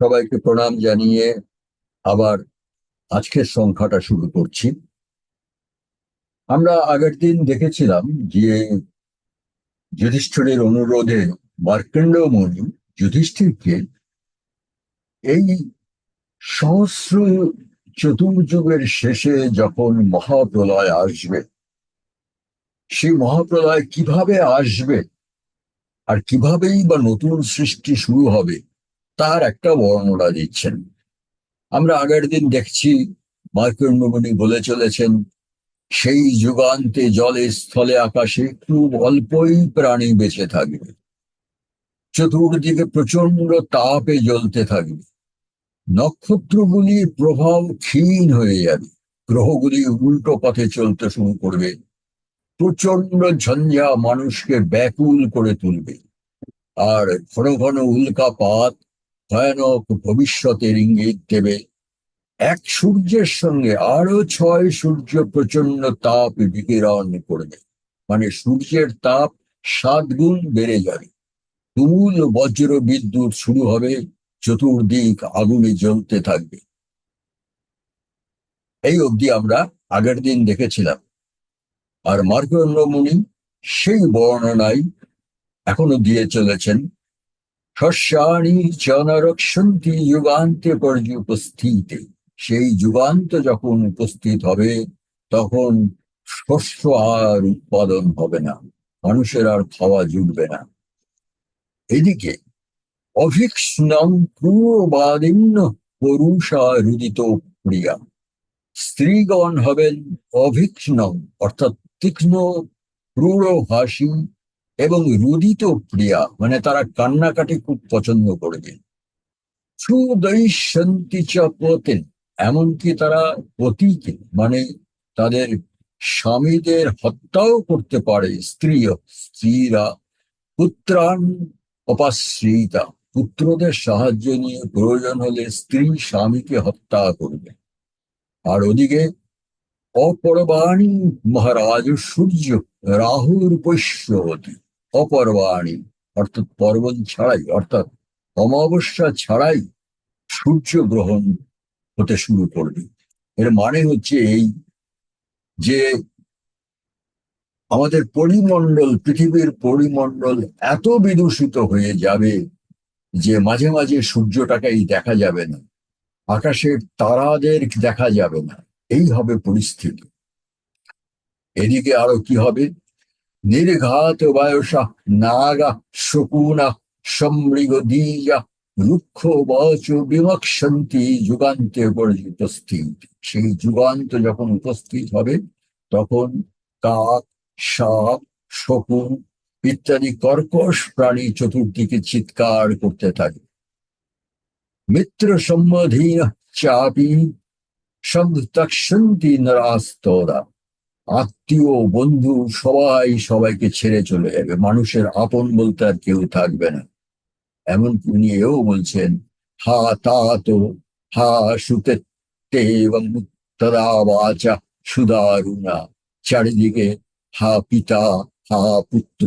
সবাইকে প্রণাম জানিয়ে আবার আজকের সংখ্যাটা শুরু করছি। আমরা আগের দিন দেখেছিলাম যে যুধিষ্ঠিরের অনুরোধে মার্কণ্ড মুনি যুধিষ্ঠিরকে এই সহস্র চতুর্যুগের শেষে যখন মহাপ্রলয় আসবে, সেই মহাপ্রলয় কীভাবে আসবে আর কিভাবেই বা নতুন সৃষ্টি শুরু হবে তার একটা বর্ণনা দিচ্ছেন। আমরা আগের দিন দেখছি মার্কণ্ডমণি বলে চলেছেন, সেই যুগান্তে জলে স্থলে আকাশে খুব অল্পই প্রাণী বেঁচে থাকবে। চতুর্দিকে প্রচণ্ড তাপে জ্বলতে থাকবে। নক্ষত্রগুলির প্রভাব ক্ষীণ হয়ে যাবে। গ্রহগুলি উল্টো পথে চলতে শুরু করবে। প্রচণ্ড ঝঞ্ঝা মানুষকে ব্যাকুল করে তুলবে। আর ঘন ঘন উল্কাপাত ভয়ানক ভবিষ্যতের ইঙ্গিত দেবে। এক সূর্যের সঙ্গে আরও ছয় সূর্য প্রচণ্ড তাপ বিকিরণ করবে। মানে সূর্যের তাপ সাত গুণ বেড়ে যাবে। তুমুল বজ্র বিদ্যুৎ শুরু হবে, চতুর্দিক আগুনে জ্বলতে থাকবে। এই অবধি আমরা আগের দিন দেখেছিলাম। আর মার্কণ্ড সেই বর্ণনায় এখনও দিয়ে চলেছেন। শস্যানি চনরক্ষন্তি যুগান্তে পর্যুপস্থিতে সেই যুগান্ত যখন উপস্থিত হবে, তখন শস্য আর উৎপাদন হবে না, মানুষের আর খাওয়া জুটবে না। এদিকে অভিক্ষ্ণম ক্রূরবাদিন্য পরুষা রুদিত প্রিয়া, স্ত্রীগণ হবেন অভিক্ষ্ণম অর্থাৎ তীক্ষ্ণ ক্রূরভাষী এবং রুদিত প্রিয়া মানে তারা কান্নাকাটি খুব পছন্দ করবে সুদৈশন্তি চ পতেন, এমনকি তারা পতিকে মানে তাদের স্বামীদের হত্যাও করতে পারে, স্ত্রী স্ত্রীরা। পুত্রান অপাশ্রিতা পুত্রদের সাহায্য নিয়ে প্রয়োজন হলে স্ত্রী স্বামীকে হত্যা করবে। আর ওদিকে, অপরবাণী মহারাজ সূর্য রাহুর পৈশ্যবতী অপরবাণী। অর্থাৎ পর্বত ছাড়াই, অর্থাৎ অমাবস্যা ছাড়াই সূর্য গ্রহণ হতে শুরু করবে। এর মানে হচ্ছে এই যে আমাদের পরিমণ্ডল, পৃথিবীর পরিমণ্ডল এত বিদূষিত হয়ে যাবে যে মাঝে মাঝে সূর্যটাকেই দেখা যাবে না, আকাশের তারাদের দেখা যাবে না। এই হবে পরিস্থিতি। এদিকে আরও কি হবে? নির্ঘাত বয়সা, নাগা, শকুনা সমৃগ দীজা রুক্ষ বচ বিমক্ষন্তি যুগান্তে উপস্থিত সেই যুগান্ত যখন উপস্থিত হবে, তখন কাক, সাপ, শকুন ইত্যাদি কর্কশ প্রাণী চতুর্দিকে চিৎকার করতে থাকে। মিত্র সম্বধীন চাপি, সন্তক্ষন্তি নরাস্তরা আত্মীয়, বন্ধু, সবাই সবাইকে ছেড়ে চলে যাবে। মানুষের আপন বলতে আর কেউ থাকবে না। এমন উনি এও বলছেন, হা তা তো, হা সুতে এবং তদা সুদারুণা। চারিদিকে হা পিতা, হা পুত্র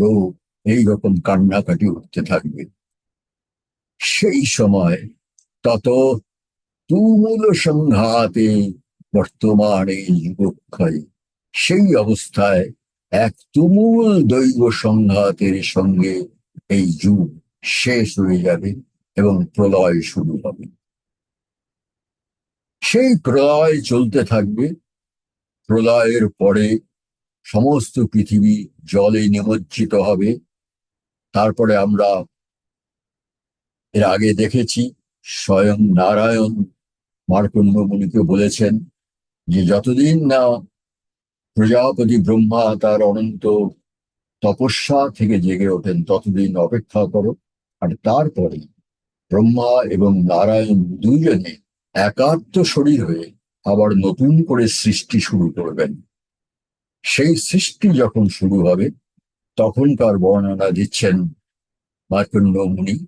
এইরকম কান্নাকাটি উঠতে থাকবে। সেই সময় তত তুমুল সংঘাতে বর্তমানে যুগক্ষয় সেই অবস্থায় এক তুমুল দৈব সংঘাতের সঙ্গে এই যুগ শেষ হয়ে যাবে এবং প্রলয় শুরু হবে। সেই প্রলয় চলতে থাকবে। প্রলয়ের পরে সমস্ত পৃথিবী জলে নিমজ্জিত হবে। তারপরে আমরা এর আগে দেখেছি, স্বয়ং নারায়ণ মার্কণ্ড বলেছেন যে যতদিন না প্রজাপতি ব্রহ্মা তার অনন্ত তপস্যা থেকে জেগে ওঠেন। ততদিন অপেক্ষা করো আর তারপরে ব্রহ্মা এবং নারায়ণ দুইজনে একাত্ম শরীর হয়ে আবার নতুন করে সৃষ্টি শুরু করবেন। সেই সৃষ্টি যখন শুরু হবে, তখনকার বর্ণনা দিচ্ছেন মার্কণ্ড মুনি।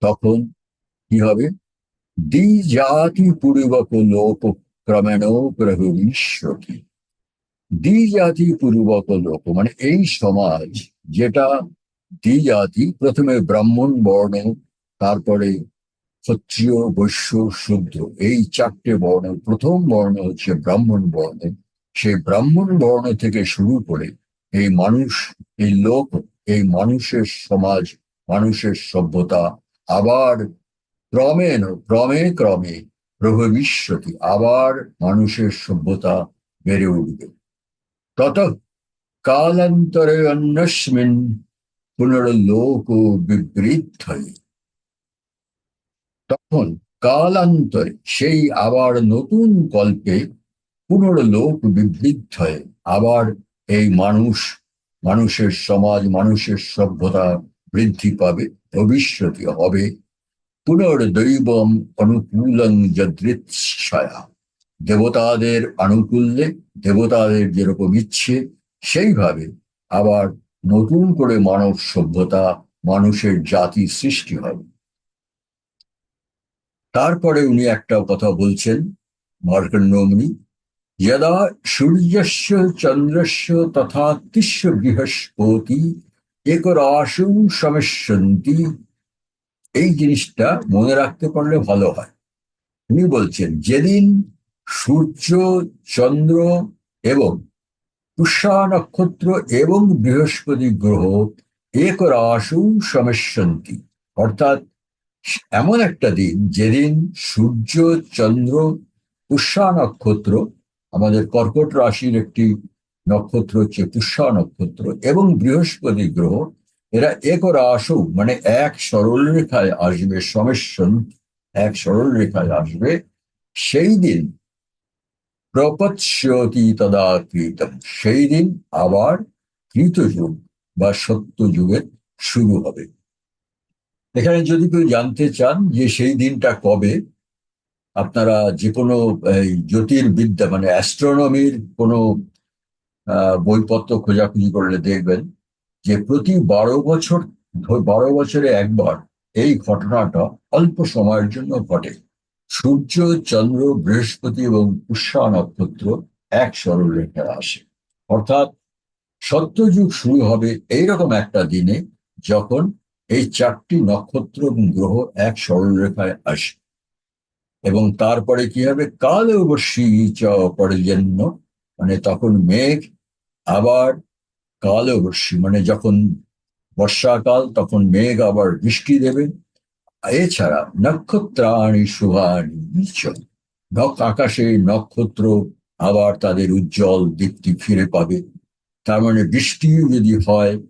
তখন কি হবে? দ্বি জাতি পূর্বক লোক ক্রমেণ প্রভবিষ্যতি দ্বি জাতি পূর্বক লোক মানে এই সমাজ যেটা দ্বি জাতি প্রথমে ব্রাহ্মণ, বর্ণ, তারপরে ক্ষত্রিয়, বৈশ্য, শুদ্ধ, এই চারটে বর্ণ, প্রথম বর্ণ হচ্ছে ব্রাহ্মণ বর্ণ। সেই ব্রাহ্মণ বর্ণ থেকে শুরু করে এই মানুষ, এই লোক, এই মানুষের সমাজ, মানুষের সভ্যতা, আবার ক্রমেণ ক্রমে ক্রমে প্রভবিষ্যতি আবার মানুষের সভ্যতা বেড়ে উঠবে। তত কালান্তরে অন্যস্মিন পুনর্লোক বিবৃদ্ধয়ে তখন কালান্তরে সেই আবার নতুন কল্পে পুনর্লোক বিবৃদ্ধ হয়ে আবার এই মানুষ, মানুষের সমাজ, মানুষের সভ্যতা বৃদ্ধি পাবে, ভবিষ্যতে হবে। পুনর্দৈবম অনুকূলং যদৃচ্ছয়া। দেবতাদের আনুকূল্যে, দেবতাদের যেরকম ইচ্ছে, সেইভাবে আবার নতুন করে মানব সভ্যতা, মানুষের জাতি সৃষ্টি হবে। তারপরে উনি একটা কথা বলছেন, মার্কণ্ডমণি, যদা সূর্যস্য চন্দ্রস্য তথা তিস্য বৃহস্পতি একরাশু সমেশ্যন্তি এই জিনিসটা মনে রাখতে পারলে ভালো হয়। উনি বলছেন, যেদিন সূর্য, চন্দ্র এবং পুষ্যা নক্ষত্র এবং বৃহস্পতি গ্রহ এক রাশু সমেশ্যন্তি অর্থাৎ এমন একটা দিন, যেদিন সূর্য, চন্দ্র, পুষ্যা নক্ষত্র, আমাদের কর্কট রাশির একটি নক্ষত্র হচ্ছে পুষ্যা নক্ষত্র এবং বৃহস্পতি গ্রহ, এরা এক রাশু মানে এক সরল রেখায় আসবে সমেশন এক সরল রেখায় আসবে। সেই দিন প্রপৎস্যতি তদা কৃতম। সেই দিন আবার কৃতযুগ বা সত্য যুগের শুরু হবে। এখানে যদি কেউ জানতে চান যে সেই দিনটা কবে, আপনারা যে কোনো জ্যোতির্বিদ্যা মানে অ্যাস্ট্রোনমির কোনো বইপত্র খোঁজাখুঁজি করলে দেখবেন যে প্রতি বারো বছর বারো বছরে একবার এই ঘটনাটা অল্প সময়ের জন্য ঘটে। সূর্য, চন্দ্র, বৃহস্পতি এবং পুষ্যা নক্ষত্র এক সরল রেখে আসে অর্থাৎ সত্যযুগ শুরু হবে এইরকম একটা দিনে যখন এই চারটি নক্ষত্র এবং গ্রহ এক সরল রেখায় আসে এবং তারপরে কি হবে? কাল অবশ্যই চ জন্য মানে তখন মেঘ, আবার কাল অবশ্যই মানে যখন বর্ষাকাল, তখন মেঘ আবার বৃষ্টি দেবে। এছাড়া নক্ষত্রাণী শুভানি আকাশে নক্ষত্র আবার তাদের উজ্জ্বল দীপ্তি ফিরে পাবে। তার মানে বৃষ্টি যদি হয়,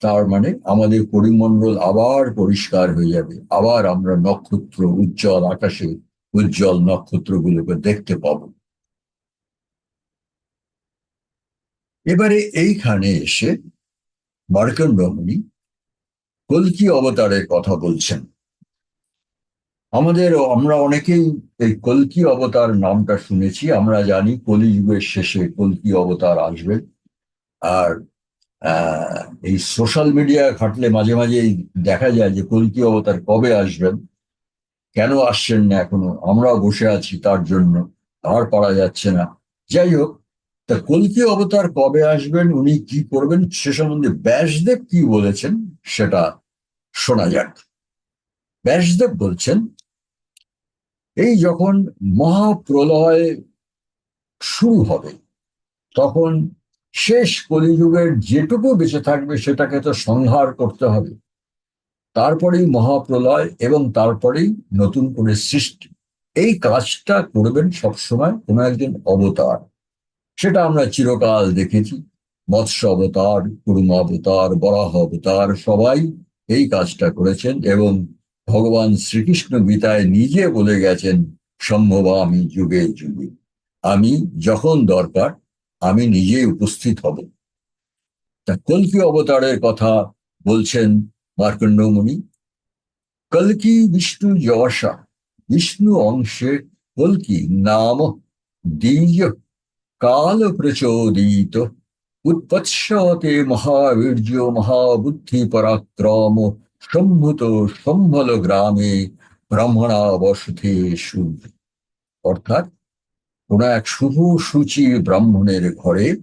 তার মানে আমাদের পরিমণ্ডল আবার পরিষ্কার হয়ে যাবে। আবার আমরা নক্ষত্র উজ্জ্বল আকাশে উজ্জ্বল নক্ষত্রগুলোকে দেখতে পাব। এবারে এইখানে এসে মার্কন রমণী কলকি অবতারের কথা বলছেন। আমাদের, আমরা অনেকেই এই কলকি অবতার নামটা শুনেছি, আমরা জানি কলিযুগের শেষে কলকি অবতার আসবেন আর এই সোশ্যাল মিডিয়া ঘাটলে মাঝে মাঝে দেখা যায় যে কলকি অবতার কবে আসবেন, কেন আসছেন না এখনও, আমরাও বসে আছি তার জন্য, আর পারা যাচ্ছে না। যাই হোক, তা কলকি অবতার কবে আসবেন, উনি কি করবেন, সে সম্বন্ধে ব্যাসদেব কি বলেছেন, সেটা শোনা যাক। ব্যাসদেব বলছেন এই যখন মহাপ্রলয় শুরু হবে, তখন শেষ কলিযুগের যেটুকু বেঁচে থাকবে সেটাকে তো সংহার করতে হবে। তারপরেই মহাপ্রলয় এবং তারপরেই নতুন করে সৃষ্টি। এই কাজটা করবেন সবসময় কোনো একজন অবতার। সেটা আমরা চিরকাল দেখেছি। মৎস্য অবতার, কুরুমা অবতার, বরাহ অবতার, সবাই এই কাজটা করেছেন এবং ভগবান শ্রীকৃষ্ণ গীতায় নিজে বলে গেছেন, সম্ভব আমি যুগে যুগে। আমি যখন দরকার, আমি নিজেই উপস্থিত হব। তা কলকি অবতারের কথা বলছেন মার্কণ্ডমণি। কলকি বিষ্ণু যশা, বিষ্ণু অংশে কলকি নাম দ্বিজ কাল প্রচোদিত। উৎপৎসতে মহাবীর্য, মহাবুদ্ধি পরাক্রম সম্ভূত সম্ভল গ্রামে ব্রাহ্মণা বসতে অর্থাৎ কোন এক শুভ সূচি ব্রাহ্মণের ঘরে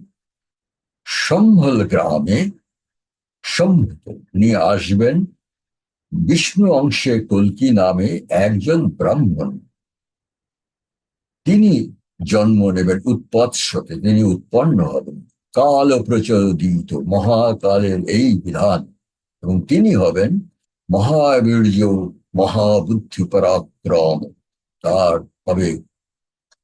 সম্ভল গ্রামে সম্ভূত নিয়ে আসবেন বিষ্ণু অংশে কলকি নামে একজন ব্রাহ্মণ। তিনি জন্ম নেবেন উৎপৎসতে, তিনি উৎপন্ন হবেন। কাল প্রচোদিত মহাকালের এই বিধান। এবং তিনি হবেন মহাবীর্য মহাবুদ্ধি পরাক্রম তার হবে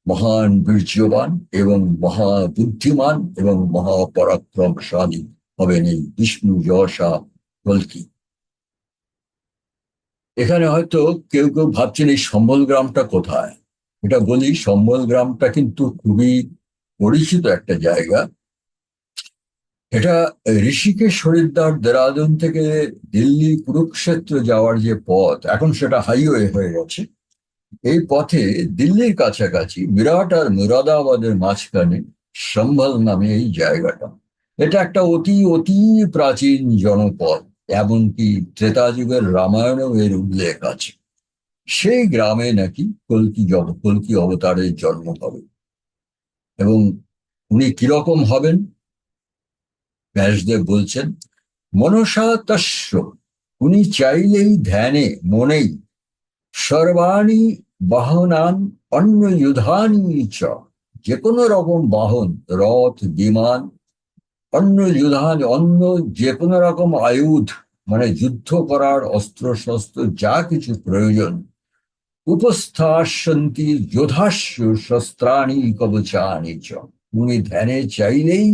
মহান বীর্যবান এবং মহাবুদ্ধিমান এবং মহাপরাক্রমশালী হবেন এই বিষ্ণু যশা কল্কি এখানে হয়তো কেউ কেউ ভাবছেন এই সম্বল গ্রামটা কোথায়? এটা বলি, সম্বল গ্রামটা কিন্তু খুবই পরিচিত একটা জায়গা। এটা ঋষিকেশ হরিদ্বার, দেরাদুন থেকে দিল্লি, কুরুক্ষেত্র যাওয়ার যে পথ, এখন সেটা হাইওয়ে হয়ে গেছে। এই পথে দিল্লির কাছাকাছি বিরাট আর মুরাদাবাদের মাঝখানে সম্ভল নামে এই জায়গাটা। এটা একটা অতি অতি প্রাচীন জনপদ, এমনকি ত্রেতা যুগের রামায়ণেও এর উল্লেখ আছে। সেই গ্রামে নাকি কলকি কলকি অবতারের জন্ম হবে। এবং উনি কীরকম হবেন? ব্যাসদেব বলছেন মনসা তস্য উনি চাইলেই ধ্যানে, মনেই, সর্বাণী বাহনান অন্য যুধানি চ। যে কোনো রকম বাহন, রথ, বিমান অন্য যুধান অন্য যে কোনো রকম আয়ুধ মানে যুদ্ধ করার অস্ত্র শস্ত্র যা কিছু প্রয়োজন। উপস্থাসন্তি যোধাস্য শস্ত্রাণী কবচানি চ। উনি ধ্যানে চাইলেই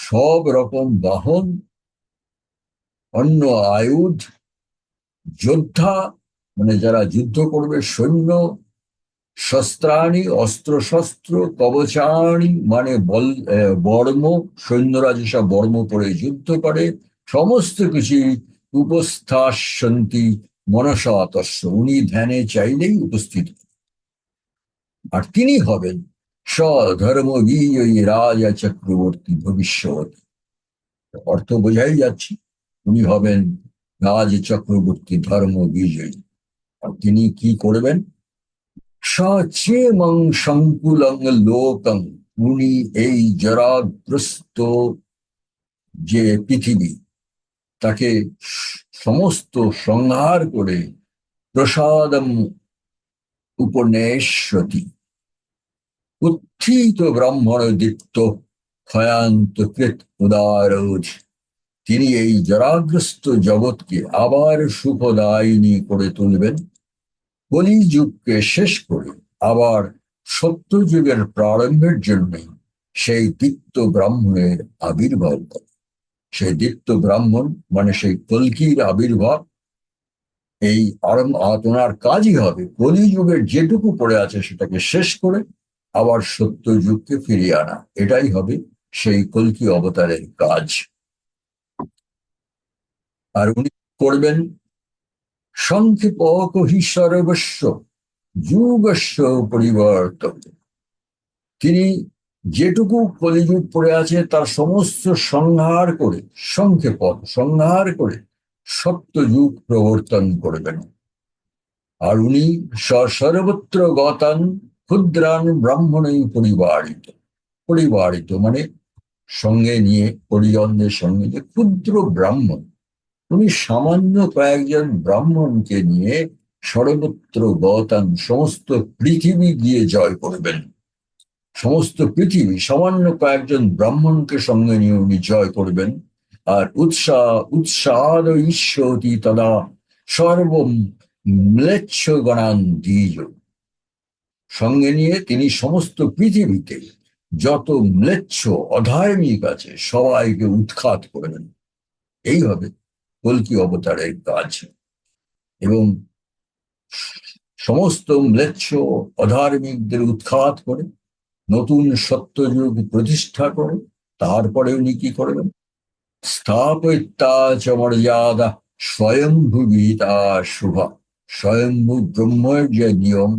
সব রকম বাহন, অন্য আয়ুধ, যোদ্ধা মানে যারা যুদ্ধ করবে, সৈন্য, শস্ত্রাণী অস্ত্র শস্ত্র কবচাণী মানে বল বর্ম, সৈন্যরা যেসব বর্ম পরে যুদ্ধ করে, সমস্ত কিছু উপস্থাসন্তি মনসাতস্য উনি ধ্যানে চাইলেই উপস্থিত। আর তিনি হবেন স্বধর্ম বিজয়ী রাজা চক্রবর্তী ভবিষ্যৎ। অর্থ বোঝাই যাচ্ছে, উনি হবেন রাজ চক্রবর্তী ধর্ম বিজয়ী আর তিনি কি করবেন? সচেমং সংকুলং লোকং, উনি এই জরাগ্রস্ত যে পৃথিবী, তাকে সমস্ত সংহার করে প্রসাদম উপন্যাসী উত্থিত ব্রাহ্মণ দীপ্ত ক্ষয়ান্ত কৃত উদারোধ তিনি এই জরাগ্রস্ত জগৎকে আবার সুখদায়িনী করে তুলবেন কলিযুগকে শেষ করে আবার সত্য যুগের প্রারম্ভের জন্যই সেই দীপ্ত ব্রাহ্মণের আবির্ভাব করে। সেই দীপ্ত ব্রাহ্মণ মানে সেই কলকির আবির্ভাব। এই আরম্ভ আতনার কাজই হবে। কলিযুগের যেটুকু পড়ে আছে সেটাকে শেষ করে আবার সত্য যুগকে ফিরিয়ে আনা। এটাই হবে সেই কলকি অবতারের কাজ। আর উনি করবেন সংক্ষেপক হি সর্বস্ব, যুগস্ব পরিবর্তন। তিনি যেটুকু কলিযুগ পড়ে আছে, তার সমস্ত সংহার করে সংক্ষেপক সংহার করে সত্য যুগ প্রবর্তন করবেন। আর উনি সর্বত্র গতান ক্ষুদ্রান ব্রাহ্মণই পরিবারিত। পরিবারিত মানে সঙ্গে নিয়ে, পরিজনদের সঙ্গে যে ক্ষুদ্র ব্রাহ্মণ। উনি সামান্য কয়েকজন ব্রাহ্মণকে নিয়ে সর্বত্র গতান সমস্ত পৃথিবী গিয়ে জয় করবেন। সমস্ত পৃথিবী, সামান্য কয়েকজন ব্রাহ্মণকে সঙ্গে নিয়ে উনি জয় করবেন। আর উৎসাহ উৎসাহ ঈশ্বতি তদা সর্ব ম্লেচ্ছ গণান দ্বিজ সঙ্গে নিয়ে তিনি সমস্ত পৃথিবীতে যত ম্লেচ্ছ অধার্মিক আছে সবাইকে উৎখাত করবেন এইভাবে কলকি অবতারের কাজ। এবং সমস্ত ম্লেচ্ছ অধার্মিকদের উৎখাত করে, নতুন সত্যযুগ প্রতিষ্ঠা করে তারপরে উনি কি করবেন? স্থাপিতা চ মর্যাদা স্বয়ংভূবিতা শুভা স্বয়ংভূ ব্রহ্মের যে নিয়ম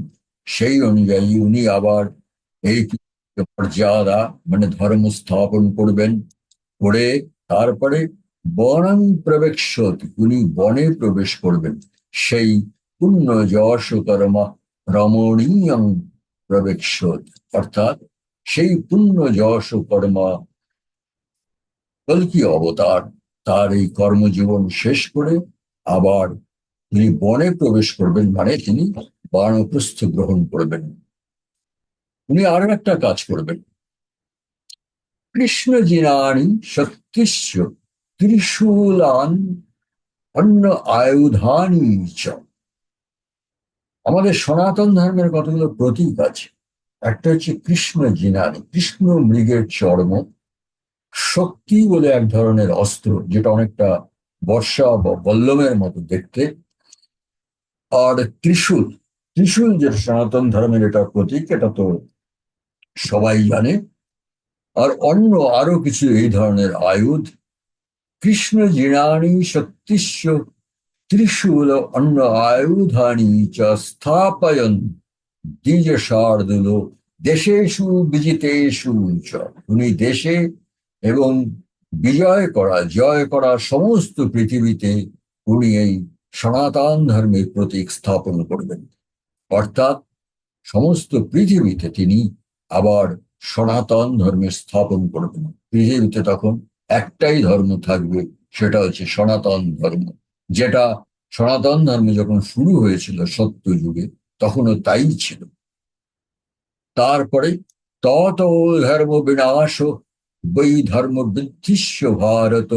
সেই অনুযায়ী উনি আবার এই মর্যাদা মানে ধর্ম স্থাপন করবেন, করে তারপরে বনং প্রবেশ উনি বনে প্রবেশ করবেন। সেই পুণ্য যশ কর্মা রমণীয়ং প্রবেশ অর্থাৎ সেই পুণ্য যশ কর্মা কলকি অবতার, তার এই কর্মজীবন শেষ করে আবার তিনি বনে প্রবেশ করবেন মানে তিনি বানপ্রস্থ গ্রহণ করবেন। উনি আরও একটা কাজ করবেন। কৃষ্ণ জিনানি শক্তিস্য ত্রিশূলান অন্য আয়ুধানি চ। আমাদের সনাতন ধর্মের কতগুলো প্রতীক আছে? একটা হচ্ছে কৃষ্ণ জিনানি, কৃষ্ণ মৃগের চর্ম। শক্তি বলে এক ধরনের অস্ত্র, যেটা অনেকটা বর্ষা বা বল্লমের মতো দেখতে। আর ত্রিশূল ত্রিশূল যে সনাতন ধর্মের এটা প্রতীক, এটা তো সবাই জানে। আর অন্য আরও কিছু এই ধরনের আয়ুধ, কৃষ্ণ জিনানি শক্তিস্য ত্রিশূল অন্য আয়ুধানি চ স্থাপয়ন দ্বিজ শার্দুল দেশেষু বিজিতেষু চ। উনি দেশে এবং বিজয় করা, জয় করা সমস্ত পৃথিবীতে উনি এই সনাতন ধর্মের প্রতীক স্থাপন করবেন। অর্থাৎ সমস্ত পৃথিবীতে তিনি আবার সনাতন ধর্মের স্থাপন করবেন পৃথিবীতে তখন একটাই ধর্ম থাকবে, সেটা হচ্ছে সনাতন ধর্ম। যেটা সনাতন ধর্ম যখন শুরু হয়েছিল সত্য যুগে তখনও তাই ছিল। তারপরে তত ধর্ম বিনাশ, বৈ ধর্ম বৃদ্ধিস্য ভারত,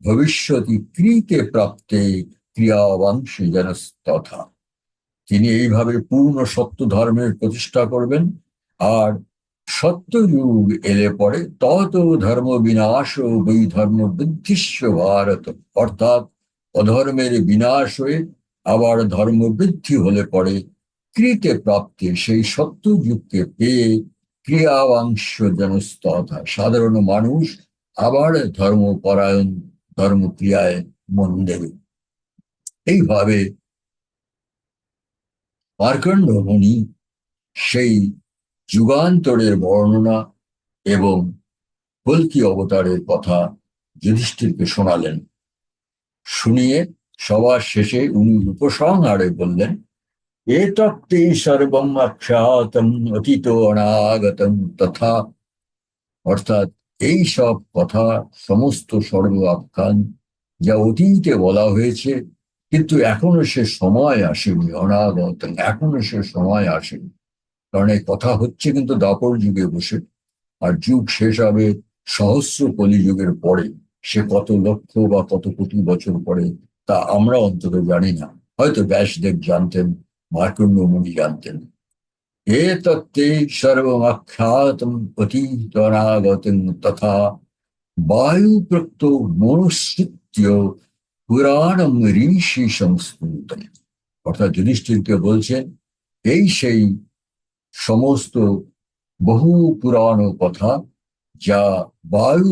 ভবিষ্যতি কৃতে প্রাপ্তে ক্রিয়াবাংশ যেন তথা তিনি এইভাবে পূর্ণ সত্য ধর্মের প্রতিষ্ঠা করবেন। আর সত্যযুগ এলে পরে তত ধর্ম বিনাশ ও বৈ ধর্ম বৃদ্ধিস্য ভারত। অর্থাৎ অধর্মের বিনাশ হয়ে আবার ধর্ম বৃদ্ধি হলে পরে কৃতে প্রাপ্তি সেই সত্য যুগকে পেয়ে ক্রিয়াবাংশ যেন তথা সাধারণ মানুষ আবার ধর্মপরায়ণ ধর্মক্রিয়ায় মন দেবে। এইভাবে মার্কণ্ড মুনি সেই যুগান্তরের বর্ণনা এবং কল্কি অবতারের কথা যুধিষ্ঠিরকে শোনালেন। শুনিয়ে সবার শেষে উনি উপসংহারে বললেন, এতত্তে সর্বম আখ্যাতম অতীত অনাগতম তথা। অর্থাৎ এই সব কথা সমস্ত সর্ব আখ্যান যা অতীতে বলা হয়েছে কিন্তু এখনও সে সময় আসেনি, অনাগত, এখনও সে সময় আসেনি। কারণ এই কথা হচ্ছে কিন্তু দাপর যুগে বসে। আর যুগ শেষ হবে সহস্র কলিযুগের পরে। সে কত লক্ষ বা কত কোটি বছর পরে তা আমরা অন্তত জানি না। হয়তো ব্যাসদেব জানতেন মার্কণ্ড মুনি জানতেন। এ তত্ত্বে সর্বমাখ্যাতম অতীতনাগতম তথা বায়ুপ্রক্ত মনুষ্যিত্য পুরাণম ঋষি সংস্কৃত অর্থাৎ যুধিষ্ঠিরকে বলছেন, এই সেই সমস্ত বহু পুরাণ কথা যা বায়ু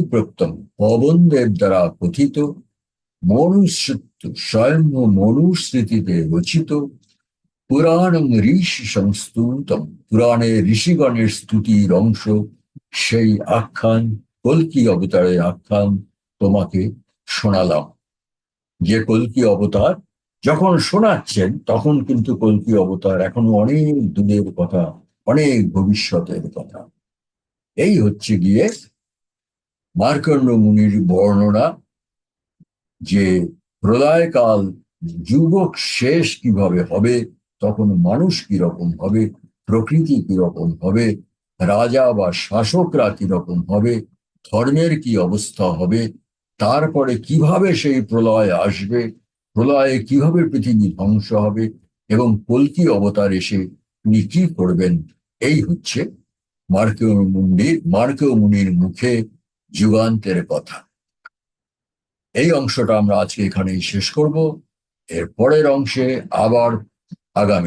পবনদেব দ্বারা কথিত, মনুষ্যত্ব স্বয়ং মনুস্মৃতিতে রচিত পুরাণম ঋষি সংস্তুতম পুরাণে ঋষিগণের স্তুতির অংশ, সেই আখ্যান, কলকি অবতারের আখ্যান তোমাকে শোনালাম। যে কলকি অবতার যখন শোনাচ্ছেন, তখন কিন্তু কলকি অবতার এখনও অনেক দূরের কথা, অনেক ভবিষ্যতের কথা। এই হচ্ছে গিয়ে মার্কণ্ড মুনির বর্ণনা যে প্রলয়কাল যুবক শেষ কীভাবে হবে, তখন মানুষ কীরকম হবে, প্রকৃতি কীরকম হবে, রাজা বা শাসকরা কীরকম হবে, ধর্মের কি অবস্থা হবে তারপরে কীভাবে সেই প্রলয় আসবে? প্রলয়ে কীভাবে পৃথিবী ধ্বংস হবে? এবং কলকি অবতার এসে তিনি কি করবেন? এই হচ্ছে মার্কেও মুন্ডির মার্কেও মুনির মুখে যুগান্তের কথা। এই অংশটা আমরা আজকে এখানেই শেষ করব। এর পরের অংশে আবার আগামী